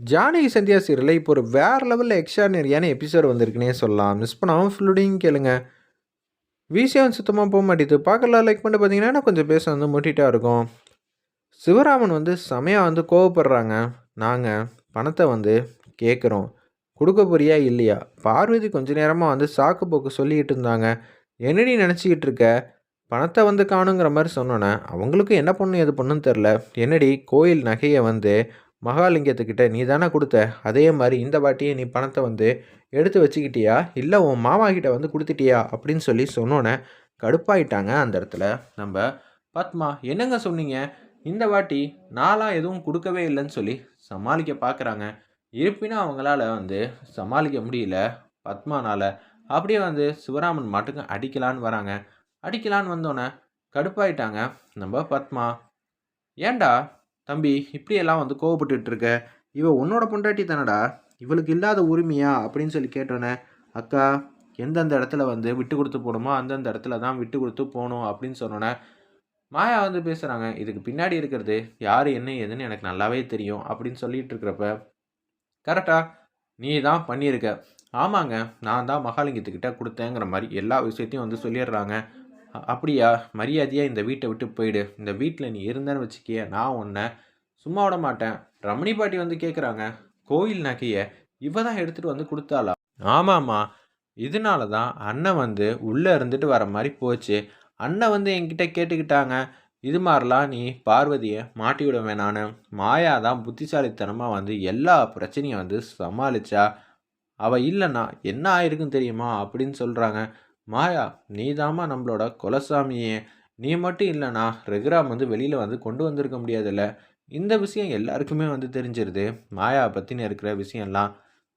ஜானகி சந்தியா சீரியலில் இப்போ ஒரு வேறு லெவலில் எக்ஸ்ட்ரானரியான எபிசோட் வந்திருக்குன்னே சொல்லலாம். மிஸ் பண்ணாமல் ஃபுல்லுடையும் கேளுங்க. விசியம் சுத்தமாக போக மாட்டேது பார்க்கலாம் லைக் பண்ணி பார்த்தீங்கன்னா கொஞ்சம் பேச வந்து முட்டிட்டா இருக்கும். சிவராமன் வந்து செமையாக வந்து கோவப்படுறாங்க. நாங்கள் பணத்தை வந்து கேட்குறோம் கொடுக்க போறியா இல்லையா? பார்வதி கொஞ்ச நேரமாக வந்து சாக்கு போக்கு சொல்லிக்கிட்டு இருந்தாங்க. என்னடி நினச்சிக்கிட்டு இருக்க? பணத்தை வந்து காணுங்கிற மாதிரி சொன்னோன்னே அவங்களுக்கும் என்ன பண்ணும் எது பண்ணுன்னு தெரில என்னடி கோயில் நகையை வந்து மகாலிங்கத்துக்கிட்ட நீ தானே கொடுத்த அதே மாதிரி இந்த வாட்டியே நீ பணத்தை வந்து எடுத்து வச்சுக்கிட்டியா? இல்லை உன் மாமா கிட்ட வந்து கொடுத்துட்டியா? அப்படின்னு சொல்லி சொன்னோன்னே கடுப்பாயிட்டாங்க அந்த இடத்துல. நம்ம பத்மா என்னங்க சொன்னீங்க? இந்த வாட்டி நாளாக எதுவும் கொடுக்கவே இல்லைன்னு சொல்லி சமாளிக்க பார்க்குறாங்க இருப்பினும் அவங்களால வந்து சமாளிக்க முடியல. பத்மானால் அப்படியே வந்து சிவராமன் மாட்டுக்கு அடிக்கலான்னு வராங்க. அடிக்கலான்னு வந்தோன்னே கடுப்பாயிட்டாங்க. நம்ம பத்மா ஏண்டா தம்பி இப்படியெல்லாம் வந்து கோவப்பட்டுட்டு இருக்க இவ உன்னோட பொண்டாட்டி தானடா? இவளுக்கு இல்லாத உரிமையா? அப்படின்னு சொல்லி கேட்டோன்னே அக்கா எந்தெந்த இடத்துல வந்து விட்டு கொடுத்து போகணுமோ அந்தந்த இடத்துல தான் விட்டு கொடுத்து போகணும் அப்படின்னு சொன்னோன்னே மாயா வந்து பேசுகிறாங்க இதுக்கு பின்னாடி இருக்கிறது யார் என்ன ஏதுன்னு எனக்கு நல்லாவே தெரியும் அப்படின்னு சொல்லிட்டு இருக்கிறப்ப கரெக்டா நீ தான் பண்ணியிருக்க. ஆமாங்க நான் தான் மகாலிங்கத்துக்கிட்ட கொடுத்தேங்கிற மாதிரி எல்லா விஷயத்தையும் வந்து சொல்லிடுறாங்க. அப்படியா? மரியாதையாக இந்த வீட்டை விட்டு போயிடு. இந்த வீட்டில் நீ இருந்தேன்னு வச்சுக்கிய நான் உன்னை சும்மா விட மாட்டேன். ரமணி பாட்டி வந்து கேட்குறாங்க கோயில் நகையை இவ தான் எடுத்துகிட்டு வந்து கொடுத்தாளா? ஆமாம்மா. இதனால தான் அண்ணன் வந்து உள்ளே இருந்துட்டு வர மாதிரி போச்சு. அண்ணன் வந்து என்கிட்ட கேட்டுக்கிட்டாங்க. இது மாதிரிலாம் நீ பார்வதியை மாட்டி விட வேணான்னு. மாயா தான் புத்திசாலித்தனமாக வந்து எல்லா பிரச்சனையும் வந்து சமாளிச்சா. அவள் இல்லைன்னா என்ன ஆயிருக்குன்னு தெரியுமா? அப்படின்னு சொல்கிறாங்க மாயா நீதாம்மா நம்மளோட குலசாமியே. நீ மட்டும் இல்லைனா ரகுராம் வந்து வெளியில் வந்து கொண்டு வந்திருக்க முடியாதுல்ல. இந்த விஷயம் எல்லாருக்குமே வந்து தெரிஞ்சிருது. மாயாவை பற்றின இருக்கிற விஷயம்லாம்.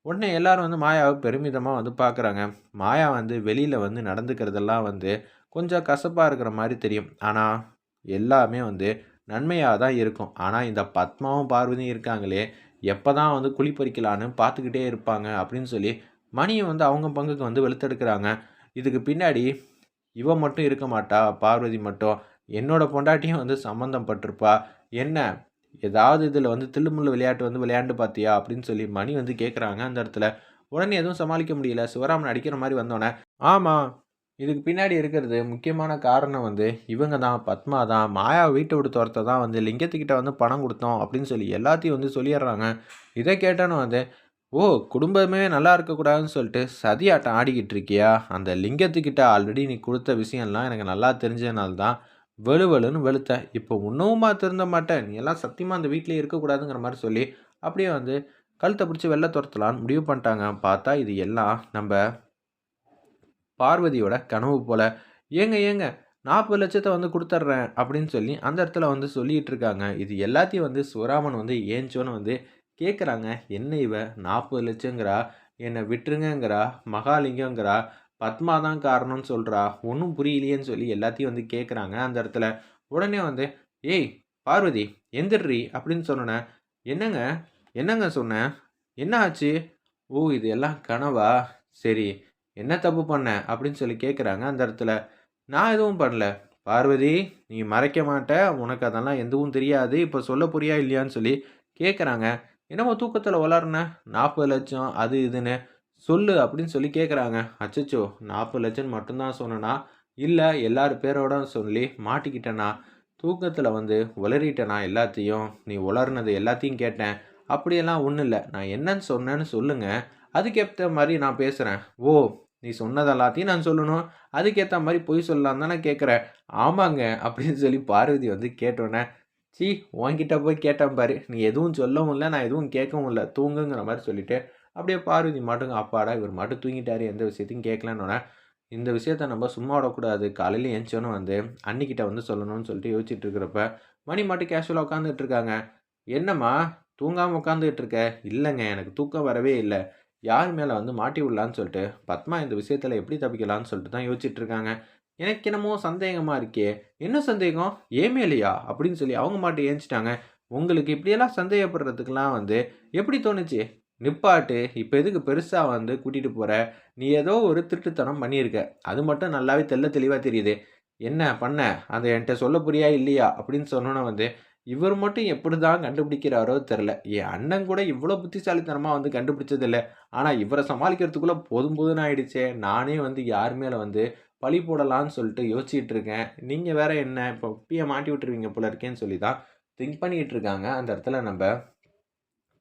உடனே எல்லாரும் வந்து மாயாவை பெருமிதமாக வந்து பார்க்குறாங்க மாயா வந்து வெளியில் வந்து நடந்துக்கிறதெல்லாம் வந்து கொஞ்சம் கசப்பாக இருக்கிற மாதிரி தெரியும். ஆனால் எல்லாமே வந்து நன்மையாக தான் இருக்கும். ஆனால் இந்த பத்மாவும் பார்வதியும் இருக்காங்களே. எப்போ தான் வந்து குழிப்பறிக்கலான்னு பார்த்துக்கிட்டே இருப்பாங்க அப்படின்னு சொல்லி மணியை வந்து அவங்க பங்குக்கு வந்து வெளுத்தெடுக்கிறாங்க. இதுக்கு பின்னாடி இவன் மட்டும் இருக்க மாட்டா பார்வதி மட்டும். என்னோட பொண்டாட்டியும் வந்து சம்மந்தம் பட்டிருப்பா என்ன? ஏதாவது இதில் வந்து தில்லுமுள்ளு விளையாட்டு வந்து விளையாண்டு பார்த்தியா அப்படின்னு சொல்லி மணி வந்து கேட்குறாங்க அந்த இடத்துல. உடனே எதுவும் சமாளிக்க முடியல. சிவராமன் அடிக்கிற மாதிரி வந்தோடனே ஆமாம் இதுக்கு பின்னாடி இருக்கிறது முக்கியமான காரணம் வந்து இவங்க தான் பத்மா தான். மாயா வீட்டை விட்டு துரத்த தான் வந்து லிங்கத்துக்கிட்ட வந்து பணம் கொடுத்தோம். அப்படின்னு சொல்லி எல்லாத்தையும் வந்து சொல்லிடுறாங்க. இதை கேட்டானு வந்து ஓ குடும்பமே நல்லா இருக்கக்கூடாதுன்னு சொல்லிட்டு சதியாட்டம் ஆடிக்கிட்டு இருக்கியா அந்த லிங்கத்துக்கிட்ட ஆல்ரெடி நீ கொடுத்த விஷயம்லாம் எனக்கு நல்லா தெரிஞ்சதுனால தான் வெளுவெளுன்னு வெளுத்தேன். இப்போ உன்னவுமா திருந்த மாட்டேன். நீ எல்லாம் சத்தியமாக அந்த வீட்டிலே இருக்கக்கூடாதுங்கிற மாதிரி சொல்லி அப்படியே வந்து கழுத்தை பிடிச்சி வெளில துரத்தலான்னு முடிவு பண்ணிட்டாங்க. பார்த்தா இது எல்லாம் நம்ம பார்வதியோட கனவு போல். ஏங்க ஏங்க நாற்பது லட்சத்தை வந்து கொடுத்துட்றேன் அப்படின்னு சொல்லி அந்த இடத்துல வந்து சொல்லிகிட்டு இருக்காங்க இது எல்லாத்தையும் வந்து சுவராமன் வந்து ஏஞ்சோன்னு வந்து கேட்குறாங்க என்ன இவ? நாற்பது லட்சங்கிறா? என்னை விட்டுருங்கங்கிறா? மகாலிங்கங்கிறா பத்மா தான் காரணம்னு சொல்கிறா ஒன்றும் புரியலையேன்னு சொல்லி எல்லாத்தையும் வந்து கேட்குறாங்க அந்த இடத்துல. உடனே வந்து ஏய் பார்வதி எந்திரி அப்படின்னு சொன்னேன் என்னங்க? என்னங்க சொன்னேன் என்ன ஆச்சு? ஓ இது எல்லாம் கனவா? சரி என்ன தப்பு பண்ண? அப்படின்னு சொல்லி கேட்குறாங்க அந்த இடத்துல. நான் எதுவும் பண்ணல. பார்வதி நீ மறைக்க மாட்ட. உனக்கு அதெல்லாம் எதுவும் தெரியாது. இப்போ சொல்ல போறியா இல்லையான்னு சொல்லி கேட்குறாங்க என்னமோ தூக்கத்தில் வளர்ன? நாற்பது லட்சம் அது இதுன்னு சொல்லு அப்படின்னு சொல்லி கேட்குறாங்க அச்சச்சோ நாற்பது லட்சம் மட்டும்தான் சொன்னனா? இல்லை எல்லார் பேரோட சொல்லி மாட்டிக்கிட்டேனா? தூக்கத்தில் வந்து உளறிட்டேனா எல்லாத்தையும்? நீ உளர்னது எல்லாத்தையும் கேட்டேன். அப்படியெல்லாம் ஒன்றும் இல்லை. நான் என்னன்னு சொன்னேன்னு சொல்லுங்கள் அதுக்கேற்ற மாதிரி நான் பேசுகிறேன் ஓ நீ சொன்னது எல்லாத்தையும் நான் சொல்லணும். அதுக்கேற்ற மாதிரி பொய் சொல்லலாம் தானே கேட்குறேன் ஆமாங்க அப்படின்னு சொல்லி பார்வதி வந்து கேட்டோன்னே சி உன்கிட்ட போய் கேட்டேன் பாரு. நீ எதுவும் சொல்லவும் இல்லை நான் எதுவும் கேட்கவும் இல்லை. தூங்குங்கிற மாதிரி சொல்லிவிட்டு அப்படியே பார்வதி மட்டும் அப்பாடா இவர் மட்டும் தூங்கிட்டாரு எந்த விஷயத்தையும் கேட்கலன்னொன்னே இந்த விஷயத்த நம்ம சும்மா விடக்கூடாது காலையில் ஏஞ்சோன்னு வந்து அன்னிக்கிட்ட வந்து சொல்லணும்னு சொல்லிட்டு யோசிச்சுட்டு இருக்கிறப்ப மணி மட்டும் கேஷுவலாக உட்காந்துட்டு இருக்காங்க. என்னம்மா தூங்காமல் உட்காந்துட்டு இருக்க? இல்லைங்க எனக்கு தூக்கம் வரவே இல்லை. யார் மேலே வந்து மாட்டி விடலான்னு சொல்லிட்டு பத்மா இந்த விஷயத்தில் எப்படி தப்பிக்கலான்னு சொல்லிட்டு தான் யோசிச்சுட்டு இருக்காங்க. எனக்கு என்னமோ சந்தேகமாக இருக்கே. என்ன சந்தேகம்? ஏமேலையா அப்படின்னு சொல்லி அவங்க மாட்டி ஏஞ்சிட்டாங்க. உங்களுக்கு இப்படியெல்லாம் சந்தேகப்படுறதுக்கெல்லாம் வந்து எப்படி தோணுச்சு? நிப்பாட்டு இப்போ எதுக்கு பெருசாக வந்து கூட்டிகிட்டு போகிற நீ ஏதோ ஒரு திருட்டுத்தனம் பண்ணியிருக்க. அது மட்டும் நல்லாவே தெள்ள தெளிவாக தெரியுது. என்ன பண்ண? அதை என்கிட்ட சொல்ல புரியா இல்லையா? அப்படின்னு சொன்னோன்னே வந்து இவர் மட்டும் எப்படி தான் கண்டுபிடிக்கிறாரோ தெரில என் அண்ணன் கூட இவ்வளோ புத்திசாலித்தனமாக வந்து கண்டுபிடிச்சதில்ல. ஆனால் இவரை சமாளிக்கிறதுக்குள்ளே போதும் போதுன்னு ஆயிடுச்சே. நானே வந்து யார் மேலே வந்து பழி போடலான்னு சொல்லிட்டு யோசிச்சுட்டு இருக்கேன் நீங்கள் வேற என்ன? இப்போ இப்பயே மாட்டி விட்டுருவீங்க போல இருக்கேன்னு சொல்லி தான் திங்க் பண்ணிகிட்டு இருக்காங்க அந்த இடத்துல நம்ம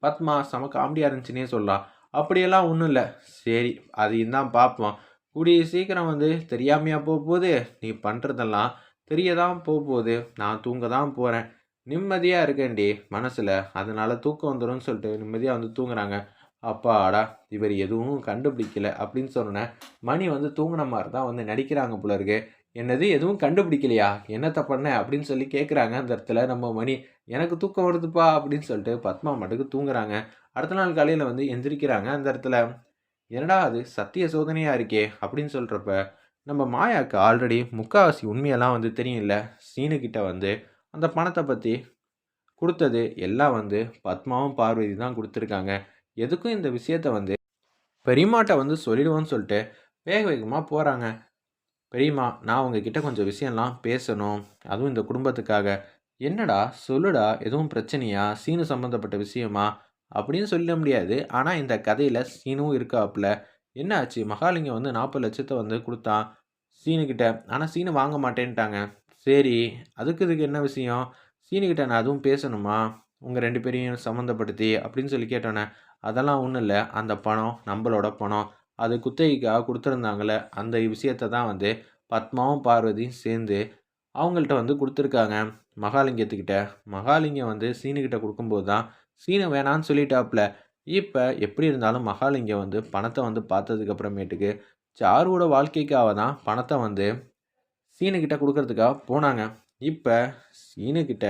பத்மா செம காமெடியாக இருந்துச்சுன்னே சொல்லலாம். அப்படியெல்லாம் ஒன்றும் இல்லை. சரி அதையும் தான் பார்ப்போம். கூடிய சீக்கிரம் வந்து தெரியாமையாக போக போகுது நீ பண்ணுறதெல்லாம் தெரிய தான் போக போகுது நான் தூங்க தான் போகிறேன் நிம்மதியாக இருக்கேன்டி மனசில். அதனால் தூக்கம் வந்துடும் சொல்லிட்டு நிம்மதியாக வந்து தூங்குறாங்க. அப்பாடா இவர் எதுவும் கண்டுபிடிக்கல அப்படின்னு சொன்னேன் மணி வந்து தூங்கின மாதிரி தான் வந்து நடிக்கிறாங்க போல இருக்கு. என்னது எதுவும் கண்டுபிடிக்கலையா? என்னத்தை பண்ண? அப்படின்னு சொல்லி கேட்குறாங்க அந்த இடத்துல. நம்ம மணி எனக்கு தூக்கம் வருதுப்பா அப்படின்னு சொல்லிட்டு பத்மா மட்டுக்கு தூங்குறாங்க. அடுத்த நாள் காலையில் வந்து எந்திரிக்கிறாங்க அந்த இடத்துல. என்னடா அது சத்திய சோதனையாக இருக்கே அப்படின்னு சொல்கிறப்ப நம்ம மாயாவுக்கு ஆல்ரெடி முக்காவாசி உண்மையெல்லாம் வந்து தெரியல சீனுக்கிட்ட வந்து அந்த பணத்தை பற்றி கொடுத்தது எல்லாம் வந்து பத்மாவும் பார்வதி தான் கொடுத்துருக்காங்க. எதுக்கும் இந்த விஷயத்த வந்து பெரியம்மாட்ட வந்து சொல்லிடுவோன்னு சொல்லிட்டு வேக வேகமாக போகிறாங்க பெரியம்மா நான் உங்ககிட்ட கொஞ்சம் விஷயம்லாம் பேசணும். அதுவும் இந்த குடும்பத்துக்காக. என்னடா சொல்லுடா எதுவும் பிரச்சனையா? சீனு சம்மந்தப்பட்ட விஷயமா? அப்படின்னு சொல்ல முடியாது. ஆனால் இந்த கதையில் சீனும் இருக்காப்புல. என்ன ஆச்சு மகாலிங்கம் வந்து நாற்பது லட்சத்தை வந்து கொடுத்தான் சீனுக்கிட்ட ஆனால் சீனு வாங்க மாட்டேன்ட்டாங்க. சரி அதுக்கு இதுக்கு என்ன விஷயம்? சீனுக்கிட்ட நான் அதுவும் பேசணுமா? உங்கள் ரெண்டு பேரையும் சம்மந்தப்படுத்தி அப்படின்னு சொல்லி கேட்டோன்னே அதெல்லாம் ஒன்றும் இல்லை. அந்த பணம் நம்மளோட பணம் அது குத்தகைக்காக கொடுத்துருந்தாங்களே அந்த விஷயத்த தான் வந்து பத்மாவும் பார்வதியும் சேர்ந்து அவங்கள்ட்ட வந்து கொடுத்துருக்காங்க. மகாலிங்கத்துக்கிட்ட. மகாலிங்கம் வந்து சீனுக்கிட்ட கொடுக்கும்போது தான் சீனை வேணான்னு சொல்லிட்டாப்புல இப்போ எப்படி இருந்தாலும் மகாலிங்கம் வந்து பணத்தை வந்து பார்த்ததுக்கு அப்புறமேட்டுக்கு சாருவோட வாழ்க்கைக்காக தான் பணத்தை வந்து சீனுக்கிட்ட கொடுக்கறதுக்காக போனாங்க. இப்போ சீனுக்கிட்ட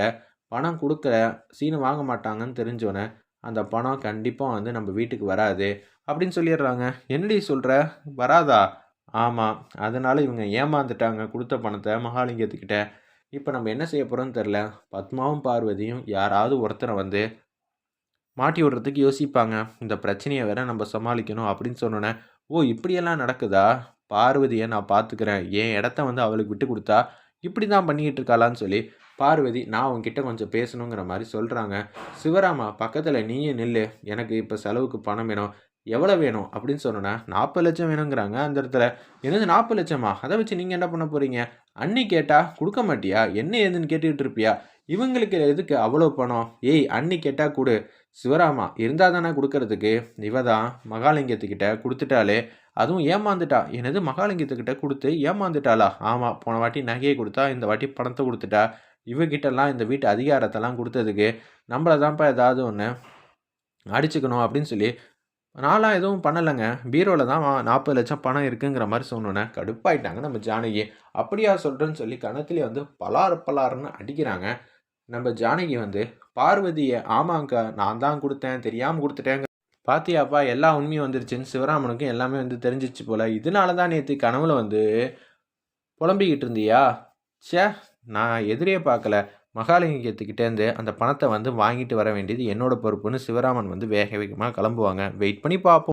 பணம் கொடுக்குற சீனு வாங்க மாட்டாங்கன்னு தெரிஞ்சோன்னே அந்த பணம் கண்டிப்பாக வந்து நம்ம வீட்டுக்கு வராது அப்படின்னு சொல்லிடுறாங்க. என்னடி சொல்கிற வராதா? ஆமாம் அதனால் இவங்க ஏமாந்துட்டாங்க கொடுத்த பணத்தை மகாலிங்கத்துக்கிட்ட. இப்போ நம்ம என்ன செய்ய போகிறோம்னு தெரில பத்மாவும் பார்வதியும் யாராவது ஒருத்தரை வந்து மாட்டி விடுறதுக்கு யோசிப்பாங்க. இந்த பிரச்சனையை வேற நம்ம சமாளிக்கணும் அப்படின்னு சொன்னோன்னே ஓ இப்படியெல்லாம் நடக்குதா? பார்வதியை நான் பார்த்துக்கிறேன். என் இடத்த வந்து அவளுக்கு விட்டு கொடுத்தா இப்படி தான் பண்ணிக்கிட்டு இருக்காளான்னு சொல்லி பார்வதி நான் உங்ககிட்ட கொஞ்சம் பேசணுங்கிற மாதிரி சொல்கிறாங்க சிவராமா பக்கத்தில் நீயே நில்லு. எனக்கு இப்போ செலவுக்கு பணம் வேணும். எவ்வளோ வேணும்? அப்படின்னு சொன்னோன்னா நாற்பது லட்சம் வேணுங்கிறாங்க அந்த இடத்துல. என்னது நாற்பது லட்சமா? அதை வச்சு நீங்கள் என்ன பண்ண போகிறீங்க அன்னி கேட்டால் கொடுக்க மாட்டியா? என்ன ஏதுன்னு கேட்டுக்கிட்டு இருப்பியா? இவங்களுக்கு எதுக்கு அவ்வளோ பணம்? ஏய் அன்னி கேட்டால் கொடு. சிவராமா இருந்தால் தானே கொடுக்கறதுக்கு? இவ தான் மகாலிங்கத்துக்கிட்ட கொடுத்துட்டாலே அதுவும் ஏமாந்துட்டா. எனது மகாலிங்கத்துக்கிட்ட கொடுத்து ஏமாந்துட்டாளா? ஆமாம் போன வாட்டி நகையை கொடுத்தா இந்த வாட்டி பணத்தை கொடுத்துட்டா. இவகிட்டலாம் இந்த வீட்டு அதிகாரத்தெல்லாம் கொடுத்ததுக்கு நம்மளை தான்ப்பா ஏதாவது ஒன்று அடிச்சுக்கணும் அப்படின்னு சொல்லி நான்லாம் எதுவும் பண்ணலைங்க. பீரோவில் தான் நாற்பது லட்சம் பணம் இருக்குங்கிற மாதிரி சொன்னோன்னே கடுப்பாயிட்டாங்க நம்ம ஜானகி. அப்படியா சொல்கிறேன்னு சொல்லி கணத்துலேயே வந்து பலாறு பலார்னு அடிக்கிறாங்க. நம்ம ஜானகி வந்து பார்வதியை ஆமாங்க்கா நான் தான் கொடுத்தேன் தெரியாமல் கொடுத்துட்டேங்க. பாத்தியாப்பா எல்லா உண்மையும் வந்துருச்சுன்னு சிவராமனுக்கும் எல்லாமே வந்து தெரிஞ்சிச்சு போல். இதனால தான் நேற்று கனவுல வந்து புலம்பிக்கிட்டு இருந்தியா? ச்சே நான் எதிரியே பார்க்கல. மகாலிங்கத்துக்கிட்டேருந்து அந்த பணத்தை வந்து வாங்கிட்டு வர வேண்டியது என்னோட பொறுப்புன்னு சிவராமன் வந்து வேக வேகமாக கிளம்புவாங்க. வெயிட் பண்ணி பார்ப்போம்